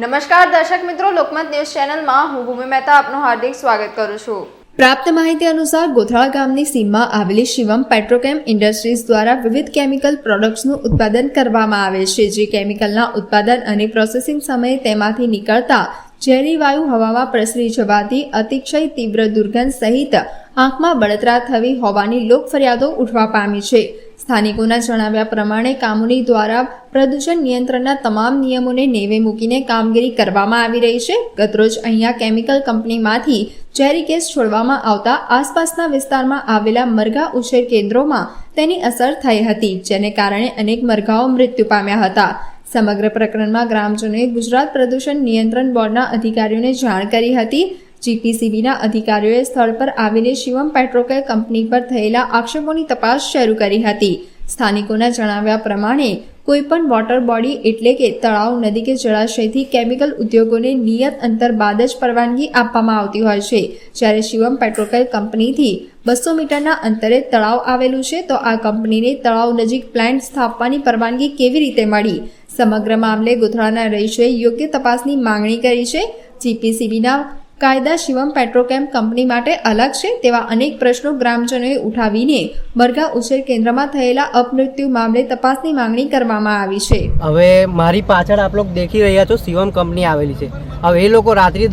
નમસ્કાર દર્શક મિત્રો, લોકમત ન્યૂઝ ચેનલમાં હું ભૂમિ મહેતા આપનું હાર્દિક સ્વાગત કરું છું. પ્રાપ્ત માહિતી અનુસાર ગોથળા ગામની સીમમાં આવેલી શિવમ પેટ્રોકેમ ઇન્ડસ્ટ્રીઝ દ્વારા વિવિધ કેમિકલ પ્રોડક્ટ્સનું ઉત્પાદન કરવામાં આવે છે, જે કેમિકલના ઉત્પાદન અને પ્રોસેસિંગ સમયે તેમાંથી નીકળતા ઝેરી વાયુ હવામાં પ્રસરી જવાથી અતિશય તીવ્ર દુર્ગંધ સહિત આંખમાં બળતરા થવી હોવાની લોક ફરિયાદો ઉઠવા પામી છે. સ્થાનિકોના જણાવ્યા પ્રમાણે કામોની દ્વારા પ્રદૂષણ નિયંત્રણના તમામ નિયમોને નેવે મૂકીને કામગીરી કરવામાં આવી રહી છે. ગતરોજ અહીંયા કેમિકલ કંપનીમાંથી ઝેરી ગેસ છોડવામાં આવતા આસપાસના વિસ્તારમાં આવેલા મરઘા ઉછેર કેન્દ્રોમાં તેની અસર થઈ હતી, જેને કારણે અનેક મરઘાઓ મૃત્યુ પામ્યા હતા. સમગ્ર પ્રકરણમાં ગ્રામજનોએ ગુજરાત પ્રદૂષણ નિયંત્રણ બોર્ડના અધિકારીઓને જાણ કરી હતી. જીપીસીબીના અધિકારીઓએ સ્થળ પર આવેલી શિવમ પેટ્રોકેલ કંપની પર થયેલા આક્ષેપોની તપાસ શરૂ કરી હતી. સ્થાનિકોના જણાવ્યા પ્રમાણે, કોઈપણ વોટર બોડી એટલે કે તળાવ, નદી કે જળાશયથી કેમિકલ ઉદ્યોગોને નિયત અંતર બાદ જ પરવાનગી આપવામાં આવતી હોય છે. જ્યારે શિવમ પેટ્રોકેલ કંપનીથી બસો મીટરના અંતરે તળાવ આવેલું છે, તો આ કંપનીને તળાવ નજીક પ્લાન્ટ સ્થાપવાની પરવાનગી કેવી રીતે મળી? સમગ્ર મામલે ગોથળાના રહીશોએ યોગ્ય તપાસની માંગણી કરી છે. જીપીસીબીના કાયદા શિવમ પેટ્રોકેમ કંપની માટે અલગ છે તેવા અનેક પ્રશ્નો ગ્રામજનોએ ઉઠાવીને મરઘા ઉછેર કેન્દ્રમાં થયેલા અપમૃત્યુ મામલે તપાસની માંગણી કરવામાં આવી છે. હવે મારી પાછળ આપ લોકો દેખી રહ્યા છો શિવમ કંપની આવેલી છે. હવે એ લોકો રાત્રિ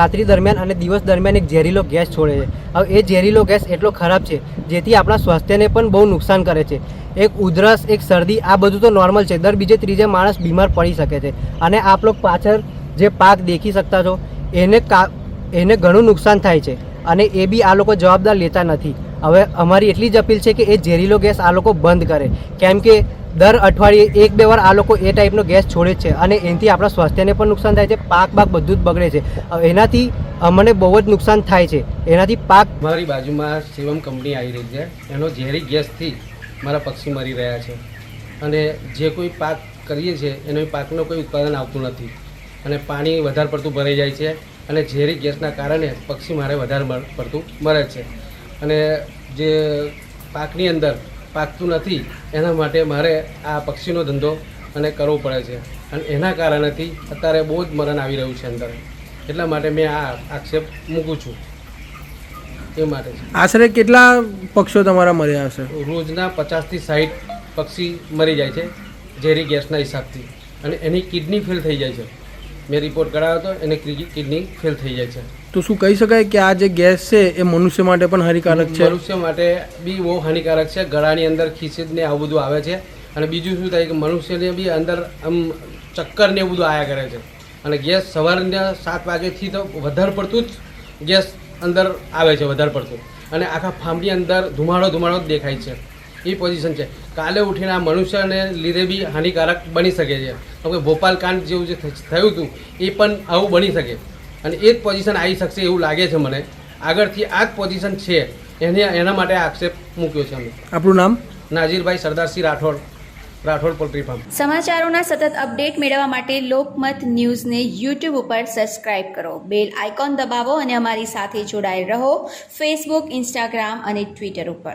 રાત્રિ દરમિયાન અને દિવસ દરમિયાન એક ઝેરીલો ગેસ છોડે છે. હવે એ ઝેરીલો ગેસ એટલો ખરાબ છે, જેથી આપણા સ્વાસ્થ્યને પણ બહુ નુકસાન કરે છે. એક ઉધરસ, એક શરદી, આ બધું તો નોર્મલ છે. દર બીજે ત્રીજે માણસ બીમાર પડી શકે છે. અને આપ લોકો પાછળ જે પાક દેખી શકતા છો એને કા એને ઘણું નુકસાન થાય છે અને એ બી આ લોકો જવાબદાર લેતા નથી. હવે અમારી એટલી જ અપીલ છે કે એ ઝેરીલો ગેસ આ લોકો બંધ કરે. કેમ કે દર અઠવાડિયે એક બે વાર આ લોકો એ ટાઈપનો ગેસ છોડે છે અને એનાથી આપણા સ્વાસ્થ્યને પણ નુકસાન થાય છે, પાક બાક બધું જ બગડે છે. એનાથી અમને બહુ જ નુકસાન થાય છે. એનાથી પાક મારી બાજુમાં શિવમ કંપની આવી રહી છે. એનો ઝેરી ગેસથી મારા પક્ષી મરી રહ્યા છે. અને જે કોઈ પાક કરીએ છીએ, એનો પાકનો કોઈ ઉત્પાદન આવતું નથી. અને પાણી વધારે પડતું ભરાઈ જાય છે અને ઝેરી ગેસના કારણે પક્ષી મારે વધારે પડતું મરે છે. અને જે પાકની અંદર પાકતું નથી એના માટે મારે આ પક્ષીનો ધંધો અને કરવો પડે છે. અને એના કારણેથી અત્યારે બહુ જ મરણ આવી રહ્યું છે અંદર. એટલા માટે મેં આ આક્ષેપ મૂકું છું. એ માટે આશરે કેટલા પક્ષીઓ તમારા મર્યા હશે રોજના પચાસથી સાઠ પક્ષી મરી જાય છે ઝેરી ગેસના હિસાબથી. અને એની કિડની ફેલ થઈ જાય છે. મેં રિપોર્ટ કરાવ્યો હતો એને કિડની ફેલ થઈ જાય છે. તો શું કહી શકાય કે આ જે ગેસ છે એ મનુષ્ય માટે પણ હાનિકારક છે? મનુષ્ય માટે બી બહુ હાનિકારક છે. ગળાની અંદર ખીચીજ ને આવું બધું આવે છે. અને બીજું શું થાય કે મનુષ્યને બી અંદર આમ ચક્કર ને એવું બધું આયા કરે છે. અને ગેસ સવારના સાત વાગ્યાથી તો વધારે પડતું જ ગેસ અંદર આવે છે વધારે પડતું. અને આખા ફાર્મની અંદર ધુમાડો ધુમાડો જ દેખાય છે. એ પોઝિશન છે. કાલે ઉઠીને આ મનુષ્યને લીધે બી હાનિકારક બની શકે છે. કેમ કે ભોપાલ કાંડ જેવું જે થયું હતું એ પણ આવું બની શકે. અને એ જ પોઝિશન આવી શકશે એવું લાગે છે મને. આગળથી આ જ પોઝિશન છે એને એના માટે આક્ષેપ મૂક્યો છે અમે. આપણું નામ? Najirbhai Sardarsinh Rathod Rathod poultry farm. સમાચારોના સતત અપડેટ મેળવવા માટે લોકમત ન્યૂઝને યુટ્યુબ ઉપર સબસ્ક્રાઇબ કરો. બેલ આઇકોન દબાવો અને અમારી સાથે જોડાયેલ રહો. ફેસબુક ઇન્સ્ટાગ્રામ અને ટ્વિટર ઉપર.